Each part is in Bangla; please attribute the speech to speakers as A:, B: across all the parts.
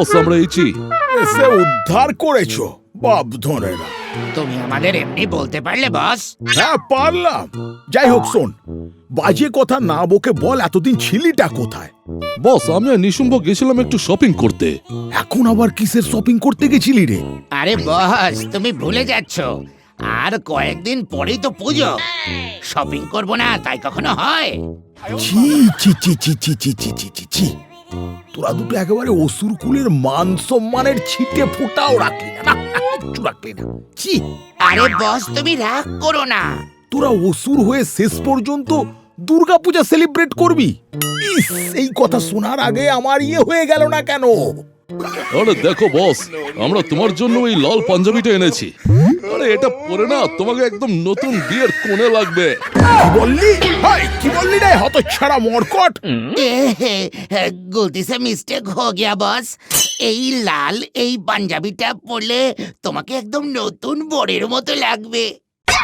A: বস আমরা এইছি
B: এসে উদ্ধার করেছ বাপ ধনেরা
C: তুমি আমাদের এমনি বলতে পারলে বস
B: হ্যাঁ পারলাম যাই হোক শোন বাজে কথা না বকে বল এতদিন ছিলিটা কোথায়
A: বস আমি আর নিশুম্ভ গেছিলাম একটু শপিং করতে
B: এখন আবার কিসের শপিং করতে গেছিলি রে
C: আরে বস তুমি ভুলে যাচ্ছ আর কয়েকদিন পরেই তো পুজো শপিং করব না তাই কখনো হয়
B: ছি ছি ছি ছি ছি ছি ছি ছি ছি ছি তোরা দুটো একেবারে অসুর কুলের মান সম্মানের ছিটে ফোটাও রাখলি না কিচ্ছু রাখলি না। ছি।
C: আরে বস তুমি রাগ করো না।
B: তোরা অসুর হয়ে শেষ পর্যন্ত দুর্গাপূজা সেলিব্রেট করবি? ইস এই কথা শোনার আগে আমার ইয়ে হয়ে গেল না কেন?
A: আরে দেখো বস আমরা তোমার জন্য এই লাল পাঞ্জাবিটা এনেছি। আরে এটা পরে না তোমাকে একদম নতুন বিয়ের কোণে লাগবে।
B: কি বললি? হাই কি বললি রে হত ছাড়া মরকট
C: গলতি সে মিস্টেক হো গিয়া বস। এই লাল এই পাঞ্জাবিটা পরলে তোমাকে একদম নতুন বরের মতো লাগবে।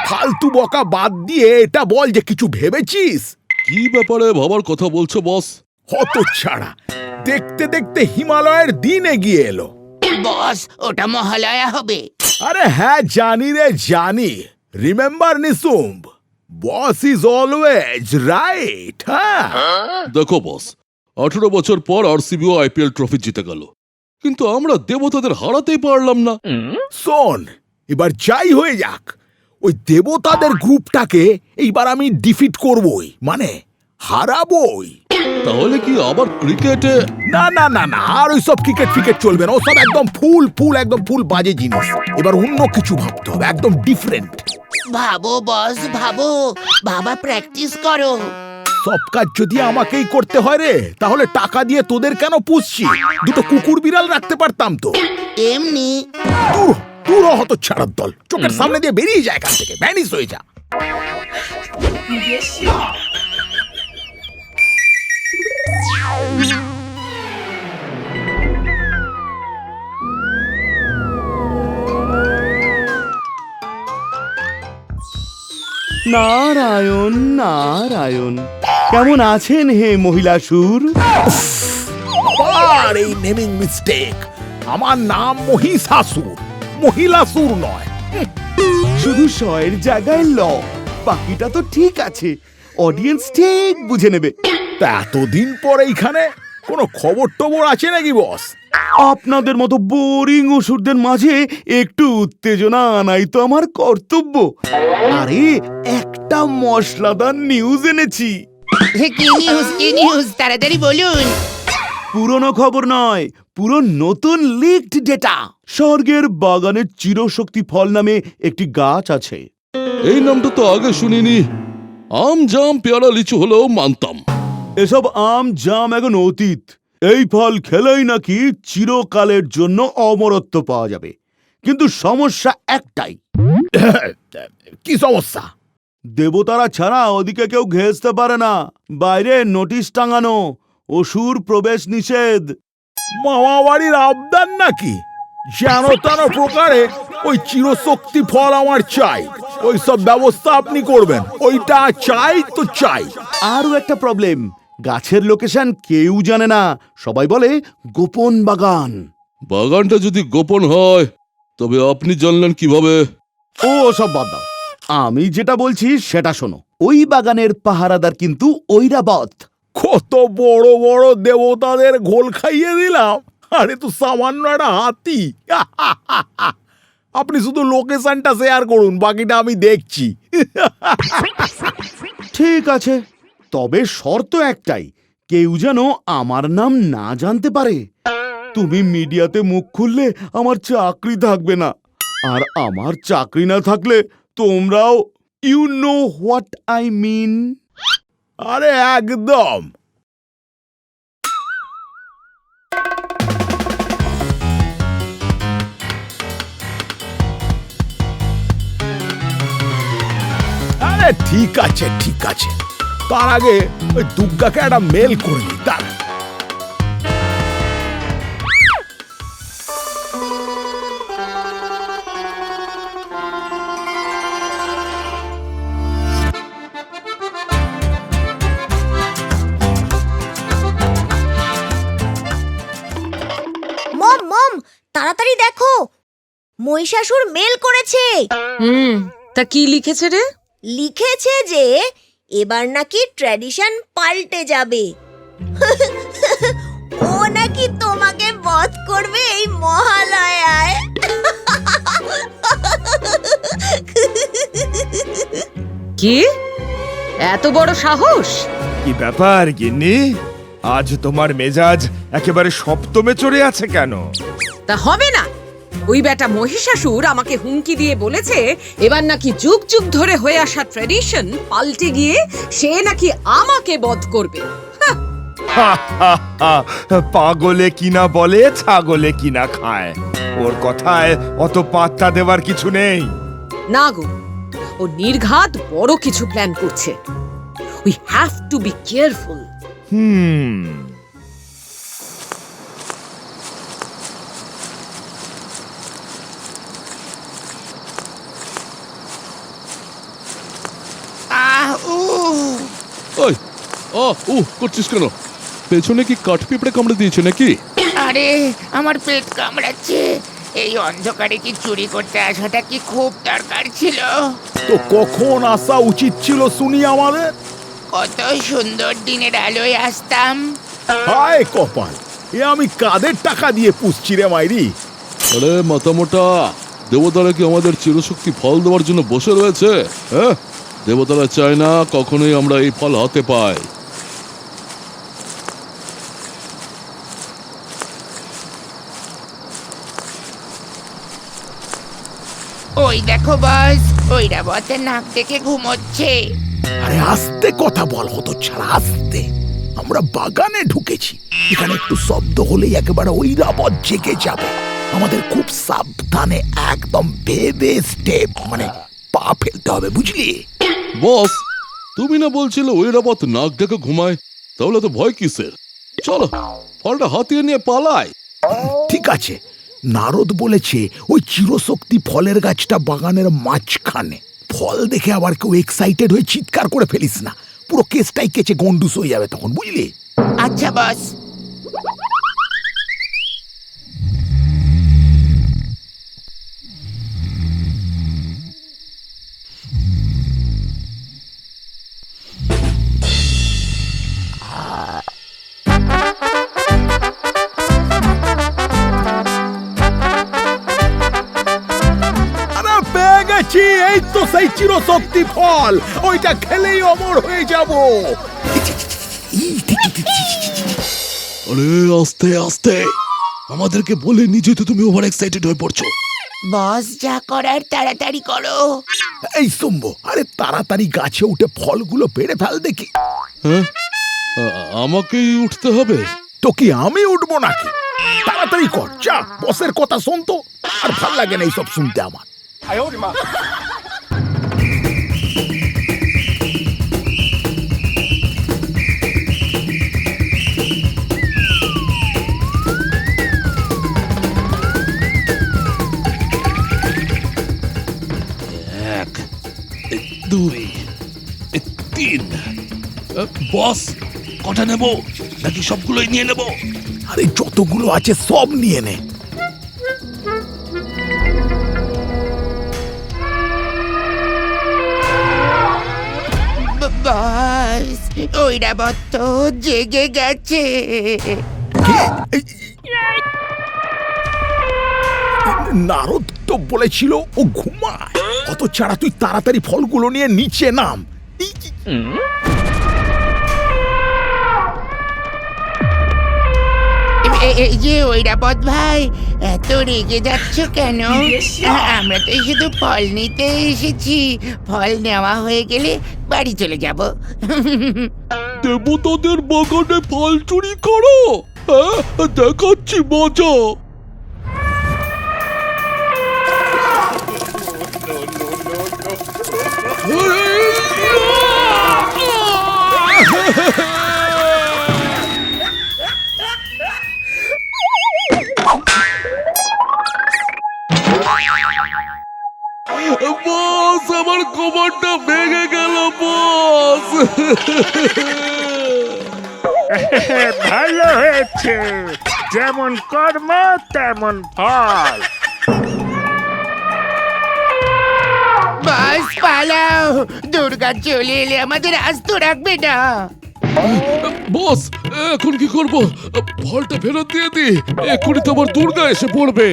B: ফালতু বকা বাদ দিয়ে এটা বল যে কিছু ভেবেছিস?
A: কি ব্যাপারে ভাবার কথা বলছো বস?
B: হত ছাড়া দেখতে দেখতে হিমালয়ের দিন এগিয়ে এলো।
C: বস ওটা মহালয়া হবে।
B: আরে হ্যাঁ জানি রে জানি। Remember নিসুম্ব? Boss is always right হ্যাঁ?
A: দেখো বস আঠেরো বছর পর আরসিবিও আইপিএল ট্রফি জিতে গেল। কিন্তু আমরা দেবতাদের হারাতেই পারলাম না।
B: শোন এবার যাই হয়ে যাক। ওই দেবতাদের গ্রুপটাকে এইবার আমি ডিফিট করবই। মানে হারাবই।
A: তাহলে কি আবার ক্রিকেটে?
B: না না না না আর ওই সব ক্রিকেট ফিকেট চলবে না। ওসব একদম ফুল ফুল একদম ফুল বাজে জিনিস। এবার অন্য কিছু ভাবতে হবে একদম ডিফারেন্ট
C: ভাবো বস ভাবো। বাবা প্র্যাকটিস করো।
B: সব কাজ যদি আমাকেই করতে হয় রে তাহলে টাকা দিয়ে তোদের কেন পুষছি? দুটো কুকুর বিড়াল রাখতে পারতাম তো।
C: এমনি।
B: দূর দূর হত ছাড়ার দল। চোখের সামনে দিয়ে বেরিয়ে যায় এখান থেকে ভ্যানিস হয়ে যা।
D: নারায়ণ নারায়ণ কেমন আছেন হে মহিলা সুর?
B: আবার এই নেমিং মিস্টেক আমার নাম মহিষাসুর মহিলাসুর নয়।
D: শুধু শয়ের জায়গায় ল বাকিটা তো ঠিক আছে। অডিয়েন্স ঠিক বুঝে নেবে।
B: তা এতদিন পর এইখানে কোনো খবর টবর আছে নাকি বস?
D: আপনাদের মতো বোরিং ওষুধদের মাঝে একটু উত্তেজনা আনাই তো আমার কর্তব্য। আরে একটা মশলাদার নিউজ এনেছি।
C: কি নিউজ কি নিউজ তাড়াতাড়ি বলুন।
D: পুরনো খবর নয় পুরো নতুন লিকড ডেটা স্বর্গের বাগানের চিরশক্তি ফল নামে একটি গাছ আছে।
A: এই নামটা তো আগে শুনিনি। আম জাম পেয়ারা লিচু হলেও মানতাম।
D: এসব আম জাম এখন অতীত। এই ফল খেলেই নাকি চিরকালের জন্য অমরত্ব পাওয়া যাবে। কিন্তু সমস্যা একটাই।
B: কি সমস্যা?
D: দেবতারা ছাড়া ওদিকে কেউ ঘেঁচতে পারে না। বাইরে নোটিশ টাঙানো অসুর প্রবেশ নিষেধ।
B: মামা বাড়ির আবদার নাকি? যেন তেন প্রকারে ওই চিরশক্তি ফল আমার চাই। ওই সব ব্যবস্থা আপনি করবেন। ওইটা চাই তো চাই।
D: আরও একটা প্রবলেম গাছের লোকেশন কেউ জানে না। সবাই বলে গোপন বাগান।
A: বাগানটা যদি গোপন হয় তবে আপনি জানলেন কীভাবে?
D: ও সব বাদ দাও। আমি যেটা বলছি সেটা শোনো। ওই বাগানের পাহারাদার কিন্তু ঐরাবত।
B: কত বড় বড় দেবতাদের ঘোল খাইয়ে দিলাম। আরে তো সামান্য একটা হাতি। আপনি শুধু লোকেশনটা শেয়ার করুন বাকিটা আমি দেখছি।
D: ঠিক আছে। তবে শর্ত একটাই, কেউ যেন আমার নাম না জানতে পারে। তুমি মিডিয়াতে মুখ খুললে আমার চাকরি থাকবে না, আর আমার চাকরি না থাকলে তোমরাও you know what I mean
B: আরে একদম! ঠিক আছে ঠিক আছে। তার আগে ওই দুর্গাকে একটা মেল করে নি তার
E: মহিষাসুর মেল করেছে।
F: হুম তা কি লিখেছে রে?
E: লিখেছে যে এবার নাকি ট্র্যাডিশন পাল্টে যাবে। ও নাকি তোমাকে বধ করবে এই মহালয়ায়।
F: কি? এত বড় সাহস?
G: কি ব্যাপার গিন্নি? আজ তোমার মেজাজ একেবারে সপ্তমে চড়ে আছে কেন?
F: তা হবে না। ওই বেটা মহিষাসুর আমাকে হুমকি দিয়ে বলেছে এবার নাকি যুগ যুগ ধরে হয়ে আসা ট্রেডিশন পাল্টে গিয়ে সে নাকি আমাকে বধ করবে।
G: পাগলে কিনা বলে ছাগলে কিনা খায়। ওর কথায় অত পাত্তা দেওয়ার কিছু নেই।
F: না গো ও নির্ঘাত বড় কিছু প্ল্যান করছে। We have to be careful
G: hmm.
A: ওই ও উ করছিস কেন? পেছনে কি কাঠ পিঁপড়ে কামড়ে দিয়েছে নাকি?
C: আরে আমার পেট কামড়াচ্ছে। এই অন্ধকারে কি চুরি করতে আসাটা কি খুব দরকার ছিল?
B: তো কখন আসা উচিত ছিল শুনি আমাদের?
C: কত সুন্দর দিনের আলোয় আসতাম।
B: হায় কপাল এ আমি কাদের টাকা দিয়ে পুষছি রে মাইরি?
A: আরে মাথামোটা দেবতারা কি আমাদের চিরশক্তি ফল দেওয়ার জন্য বসে রয়েছে হ্যাঁ? দেবতারা চায় না কখনোই আমরা এই ফল হাতে পাই।
C: ওই দেখো বস ওইরা বতের নাক দেখে ঘুমোচ্ছে।
B: আরে আস্তে কথা বল হতো ছাড়া আস্তে। আমরা বাগানে ঢুকেছি। এখানে একটু শব্দ হলেই একেবারে ওই রাবত জেগে যাবে। আমাদের খুব সাবধানে একদম ভেবে স্টেপ মানে পা ফেলতে হবে বুঝলি?
A: বস তুমি না বলছিলে ওই রাবত নাক ডেকে ঘুমায়? তাহলে তো ভয় কিসের? চলো ফলটা হাতিয়ে নিয়ে পালায়
B: ঠিক আছে। নারদ বলেছে ওই চিরশক্তি ফলের গাছটা বাগানের মাঝখানে। ফল দেখে আবার কেউ এক্সাইটেড হয়ে চিৎকার করে ফেলিস না। পুরো কেসটাই কেচে গন্ডুস হয়ে যাবে তখন বুঝলি?
C: আচ্ছা বস।
B: পেয়ে গেছি এই তো সেই চিরশক্তি ফল। ওইটা খেলেই অমর হয়ে যাব।
A: আরে আস্তে আস্তে। আমাদেরকে বলে নিজে তো তুমি ওভার এক্সাইটেড হয়ে পড়ছো।
C: বস যা করার তাড়াতাড়ি করো।
B: এই আরে তাড়াতাড়ি গাছে উঠে ফলগুলো পেড়ে ফেল দেখি।
A: হ্যাঁ? আমাকেই উঠতে হবে?
B: তো কি আমি উঠবো নাকি? তাড়াতাড়ি কর যা বসের কথা শুনতো আর ভালো লাগে না এইসব শুনতে আমার।
A: এক এ, দুই এ, তিন বস কটা নেব নাকি সবগুলোই নিয়ে নেব
B: আরে যতগুলো আছে সব নিয়ে নে
C: ওইরা জেগে গেছে?
B: নারদ তো বলেছিল ও ঘুমায়। অত ছাড়া তুই তাড়াতাড়ি ফলগুলো নিয়ে নিচে নাম। এই যে-
C: ওইরাবত ভাই এত রেগে যাচ্ছ কেন? আমরা তো শুধু ফল নিতে এসেছি। ফল নেওয়া হয়ে গেলে বাড়ি চলে যাব।
A: দেবতাদের বাগানে ফল চুরি করো হ্যাঁ? দেখাচ্ছি মজা। তেমন ফল বাস
H: পালাও।
C: দুর্গা চলে এলে আমাদের আস্ত রাখবে না।
A: বস এখন কি করব? ফলটা ফেরত দিয়ে দি। এক্ষুনি তোমার দুর্গা এসে পড়বে।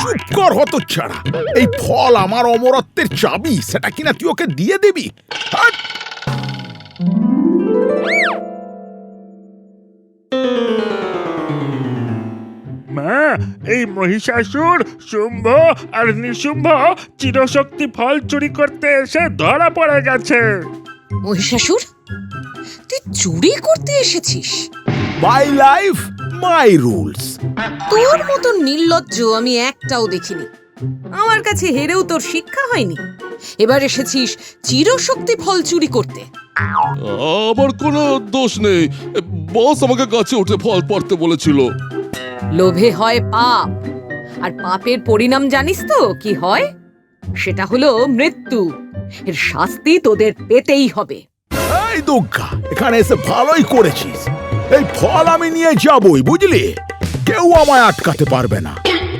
B: চুপ কর হতো ছাড়া এই ফল আমার অমরত্বের চাবি সেটা কিনা তুই ওকে দিয়ে দিবি? হাট!
H: মা এই মহিষাসুর শুম্ভ আর নিশুম্ভ চিরশক্তি ফল চুরি করতে এসে ধরা পড়ে গেছে।
F: মহিষাসুর তুই চুরি করতে এসেছিস?
B: মাই লাইফ মাই রুলস
F: তোর মতন নির্লজ্জ আমি একটাও দেখিনি। আমার কাছে হেরেও তোর শিক্ষা হয়নি। এবার এসেছিস চিরশক্তি ফল চুরি করতে।
A: আমার কোনো দোষ নেই। বস আমাকে গাছে উঠে ফল পড়তে বলেছিল।
F: লোভে হয় পাপ। আর পাপের পরিণাম জানিস তো কি হয়? সেটা হলো মৃত্যু। এর শাস্তি তোদের পেতেই হবে।
B: এই দুর্গা এখানে এসে ভালোই করেছিস। এই ফল আমি নিয়ে যাবই বুঝলি? কেউ আমায় আটকাতে পারবে না।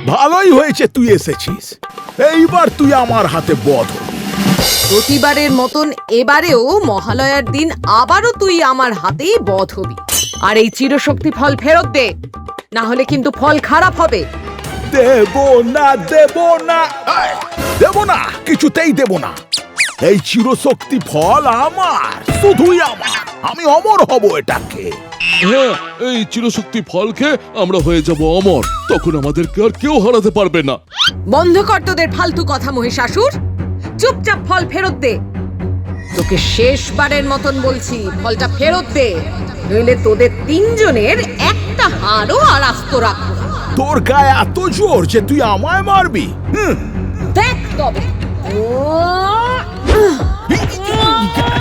B: ভালোই হয়েছে তুই এসেছিস। এইবার তুই আমার হাতে বধ
F: প্রতিবারের মতন এবারেও মহালয়ার দিন আবারও তুই আমার হাতেই বধ হবি। আর এই চিরশক্তি ফল ফেরত দে। না হলে কিন্তু ফল খারাপ হবে।
B: দেব না দেব না। দেব না কিছুতেই দেব না। এই চিরশক্তি ফল আমার শুধুই আমার। আমি অমর হব এটাকে।
A: হ্যাঁ এই চিরশক্তি ফল খেয়ে আমরা হয়ে যাব অমর। তখন আমাদেরকে আর কেউ হারাতে পারবে না।
F: বন্ধ কর তোদের ফালতু কথা মহিষাসুর। চুপচাপ ফল ফেরত দে। তোকে শেষবারের মতন বলছি ফলটা ফেরত দে। নইলে তোদের তিনজনের একটা হাড়ও আর আস্ত রাখব না।
B: তোর গায়ে এত জোর যে তুই আমায় মারবি হুম,
F: দেখ তবে ও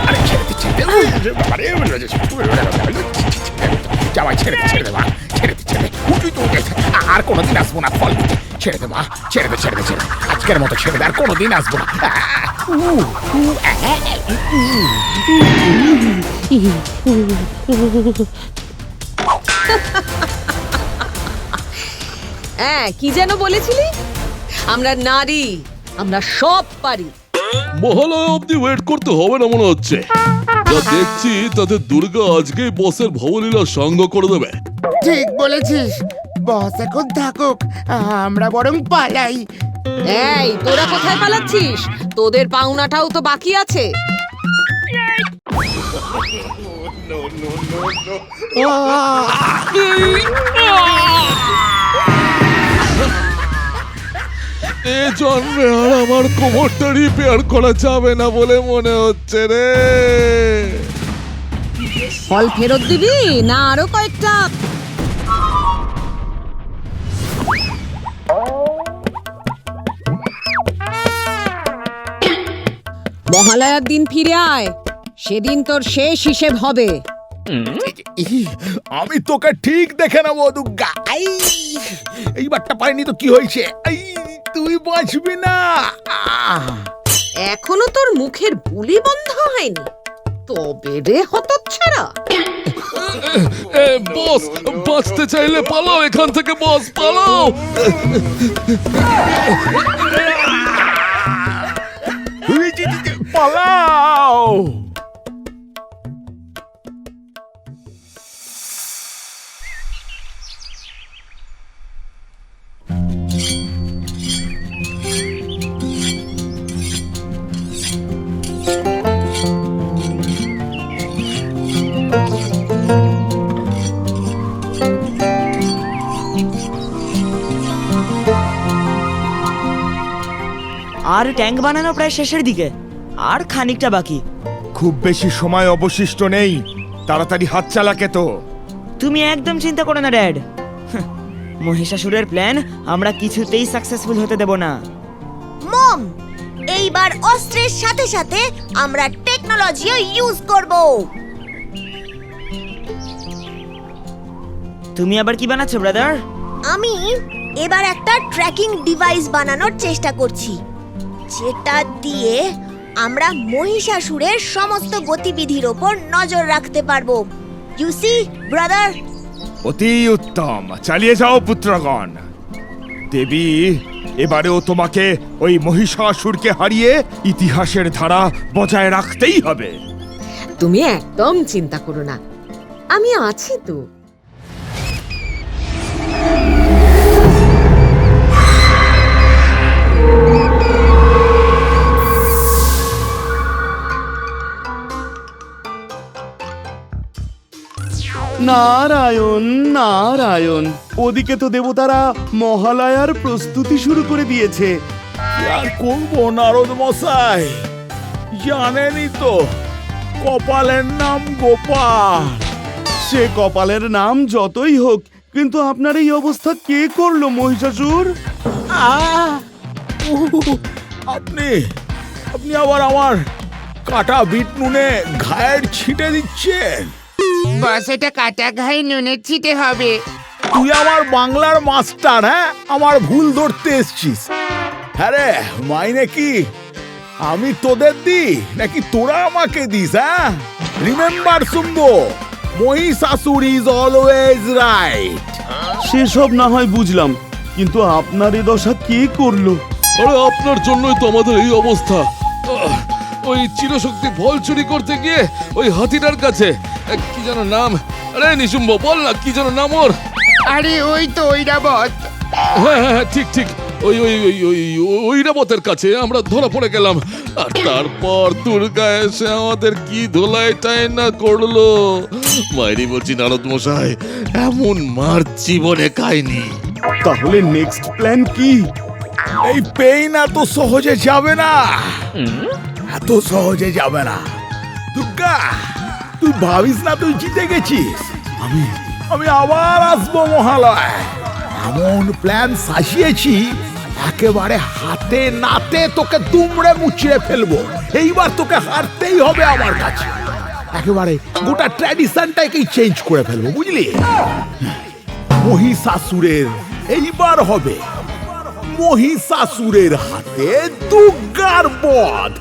B: আরে ছেড়ে দে, ছেড়ে দে। আরে, যাওয়া ছেড়ে দে, ছেড়ে দে, মা। ছেড়ে দে, ছেড়ে দে। উঠবি তো উঠে। আর কোনোদিন আসব না ফল। ছেড়ে দে মা ছেড়ে দে ছেড়ে দে ছেড়ে দে। আজকের মতো ছেড়ে দে আর কোনোদিন আসব না উ, উ, আ, আ, উ,
F: হ্যাঁ কি যেন বলেছিলি? আমরা নারী আমরা সব পারি।
A: মহালয়া অব্দি ওয়েট করতে হবে না মনে হচ্ছে। যা দেখছি তাতে দুর্গা আজকেই বসের ভবলীলা সঙ্গ করে দেবে।
C: ঠিক বলেছিস। বস এখন থাকুক আমরা বরং পালাই।
F: এই তোরা কোথায় পালাচ্ছিস? তোদের পাওনাটাও তো বাকি আছে।
A: এ জন্মে আর আমার কোমরটা রিপেয়ার করা যাবে না বলে মনে হচ্ছে রে।
F: ফল ফেরত দিবি না আরও কয়েকটা? মহালয়ার দিন ফিরে আয়। সেদিন তোর শেষ হিসেব হবে।
B: আমি তোকে ঠিক দেখে নেব দুর্গা। আই! এইবারটা পাইনি তো কি হয়েছে? আই তুই বাঁচবি না।
F: এখনও তোর মুখের বুলি বন্ধ হয়নি। তবে রে হতচ্ছাড়া।
A: এ বস বাঁচতে চাইলে পালাও এখান থেকে বস পালাও।
B: পালাও।
I: আর ট্যাঙ্ক বানানো প্রায় শেষের দিকে। আর খানিকটা বাকি।
G: খুব বেশি সময় অবশিষ্ট নেই। তাড়াতাড়ি হাত চালাকে তো।
I: তুমি একদম চিন্তা করো না ড্যাড। মহিষাসুরের প্ল্যান আমরা কিছুতেই সাকসেসফুল হতে দেব না।
E: মম এইবার অস্ত্রের সাথে সাথে আমরা টেকনোলজিও ইউজ করব।
I: তুমি আবার কি বানাচ্ছো ব্রাদার
E: আমি এবার একটা ট্র্যাকিং ডিভাইস বানানোর চেষ্টা করছি। যেটা দিয়ে আমরা মহিষাসুরের সমস্ত গতিবিধির ওপর নজর রাখতে পারব। ইউ সি ব্রাদার
G: অতি উত্তম। চালিয়ে যাও পুত্রগণ। দেবী এবারেও তোমাকে ওই মহিষাসুরকে হারিয়ে ইতিহাসের ধারা বজায় রাখতেই হবে।
F: তুমি একদম চিন্তা করো না। আমি আছি তো।
D: নারায়ণ নারায়ণ। ওদিকে তো দেবতারা মহালয়ার প্রস্তুতি শুরু করে দিয়েছে।
B: আর করব নারদ মশাই? জানেনই তো কপালের নাম গোপাল।
D: সে কপালের নাম যতই হোক কিন্তু আপনার এই অবস্থা কে করল মহিষাসুর!
B: আপনি আপনি আবার আমার কাটা বিট নুনে ঘায়ের ছিটে দিচ্ছেন।
C: বস এটা কাটা ঘাই নুনের ছিটে হবে।
B: তুই আমার বাংলার মাস্টার হ্যাঁ? আমার ভুল ধরতে এসছিস। হ্যাঁ রে মাইনে কি? আমি তোদের দি নাকি তোরা আমাকে দিস হ্যাঁ? রিমেম্বার শুনব মহিষাসুর ইজ অলওয়েজ রাইট
D: সেসব না হয় বুঝলাম কিন্তু আপনার এ দশা কে করল?
A: আরে আপনার জন্যই তো আমাদের এই অবস্থা। ওই চিরশক্তি ফল চুরি করতে গিয়ে ওই হাতিটার কাছে। কি যেন নাম? আরে নিশুম্ব বল না কি যেন নাম ওর?
C: আরে ওই তো ঐরাবত।
A: হ্যাঁ হ্যাঁ হ্যাঁ, ঠিক ঠিক। ওই ওই ওই ওই ঐরাবতের কাছে আমরা ধরা পড়ে গেলাম। আর তারপর দুর্গা এসে আমাদের কি ধোলাইটাই না করল? মাইরি বলছি নারদ মশাই এমন মার জীবনে খাইনি।
D: তাহলে নেক্সট প্ল্যান কি?
B: এই পেইন এত সহজে যাবে না। এত সহজে যাবে না। দুর্গা তুই ভাবিস না তুই জিতে গেছিস? আমি আমি আবার আসব মহালয়। এমন প্ল্যান সাজিয়েছি একেবারে হাতে নাতে তোকে দুমড়ে মুচড়ে ফেলব। এইবার তোকে হারতেই হবে আমার কাছে। একেবারে গোটা ট্র্যাডিশনটাকেই চেঞ্জ করে ফেলব বুঝলি? মহিষাসুরের এইবার হবে। মহিষাসুরের হাতে দুর্গার বধ।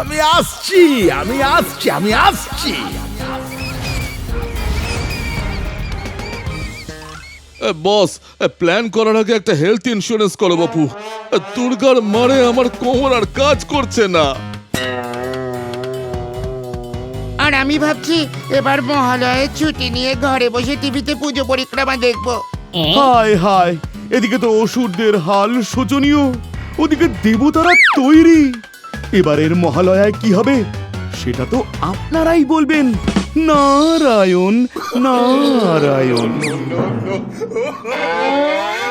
B: আমি আসছি আমি আসছি আমি আসছি।
A: বস প্ল্যান করার আগে একটা হেলথ ইন্স্যুরেন্স করো বাপু দুর্গার মারে আমার কোমর আর কাজ করছে না।
C: আর আমি ভাবছি এবার মহালয়ের ছুটি নিয়ে ঘরে বসে টিভিতে পুজো পরিক্রমা দেখব।
D: হায় হায় এদিকে তো অসুরদের হাল শোচনীয় ওদিকে দেবতারা তৈরি। এবারের মহালয়ায় কি হবে সেটা তো আপনারাই বলবেন। নারায়ণ নারায়ণ।